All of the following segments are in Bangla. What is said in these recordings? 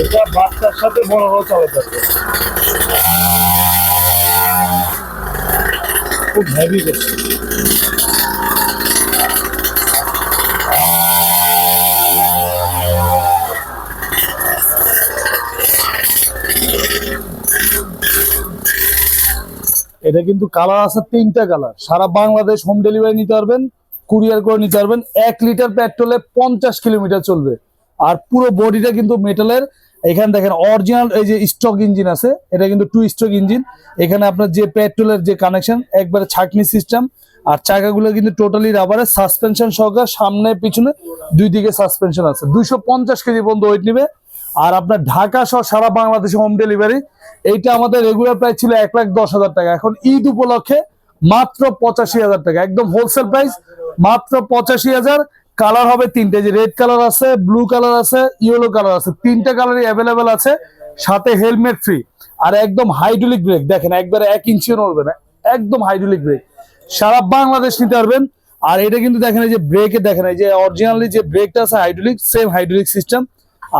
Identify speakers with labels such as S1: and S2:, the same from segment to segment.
S1: এটা বাচ্চার সাথে বড়রাও চালাতে হবে। খুব হেভি করছে। এটা কিন্তু কালার আছে তিনটা কালার। সারা বাংলাদেশ হোম ডেলিভারি নিতে পারবেন কুরিয়ার করে নিতে পারবেন। এক লিটার পেট্রোলে পঞ্চাশ কিলোমিটার চলবে। আর পুরো বডিটা কিন্তু মেটালের এখানে দেখেন অরিজিনাল এই যে স্টক ইঞ্জিন আছে, এটা কিন্তু টু স্ট্রোক ইঞ্জিন এখানে আপনার যে পেট্রোলের যে কানেকশন একবারে ছাকনি সিস্টেম আর চাকাগুলো কিন্তু টোটালি রাবারের সাসপেনশন সহকার সামনে, পিছনে, দুই দিকে সাসপেনশন আছে। দুইশো পঞ্চাশ কেজি পর্যন্ত ওয়েট নিবে। আর আপনার ঢাকা সহ সারা বাংলাদেশে হোম ডেলিভারি এইটা আমাদের রেগুলার প্রাইস ছিল এক লাখ দশ হাজার টাকা। এখন ঈদ উপলক্ষে মাত্র পঁচাশি হাজার টাকা। একদম হোলসেল প্রাইস মাত্র পঁচাশি হাজার। কালার হবে তিনটে যে রেড কালার আছে ব্লু কালার আছে ইয়েলো কালার আছে। তিনটা কালারই অ্যাভেলেবেল আছে, সাথে হেলমেট ফ্রি আর একদম হাইড্রোলিক ব্রেক দেখেন একবারে এক ইঞ্চিও নড়বে না, একদম হাইড্রোলিক ব্রেক সারা বাংলাদেশ নিতে পারবেন। আর এটা কিন্তু দেখেন এই যে ব্রেকে দেখেন, এই যে অরিজিনালি যে ব্রেকটা আছে হাইড্রোলিক সেম হাইড্রোলিক সিস্টেম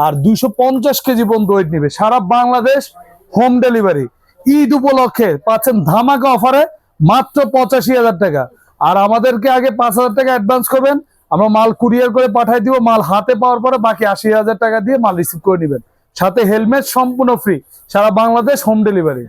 S1: আর দুইশো পঞ্চাশ কেজি পর্যন্ত ওয়েট নিবে। সারা বাংলাদেশ হোম ডেলিভারি ঈদ উপলক্ষে পাচ্ছেন ধামাকা অফারে মাত্র পঁচাশি হাজার টাকা। আর আমাদেরকে আগে পাঁচ হাজার টাকা অ্যাডভান্স করবেন। আমরা মাল কুরিয়ার করে পাঠিয়ে দিব। মাল হাতে পাওয়ার পরে বাকি আশি হাজার টাকা দিয়ে মাল রিসিভ করে নেবেন। সাথে হেলমেট সম্পূর্ণ ফ্রি সারা বাংলাদেশ হোম ডেলিভারি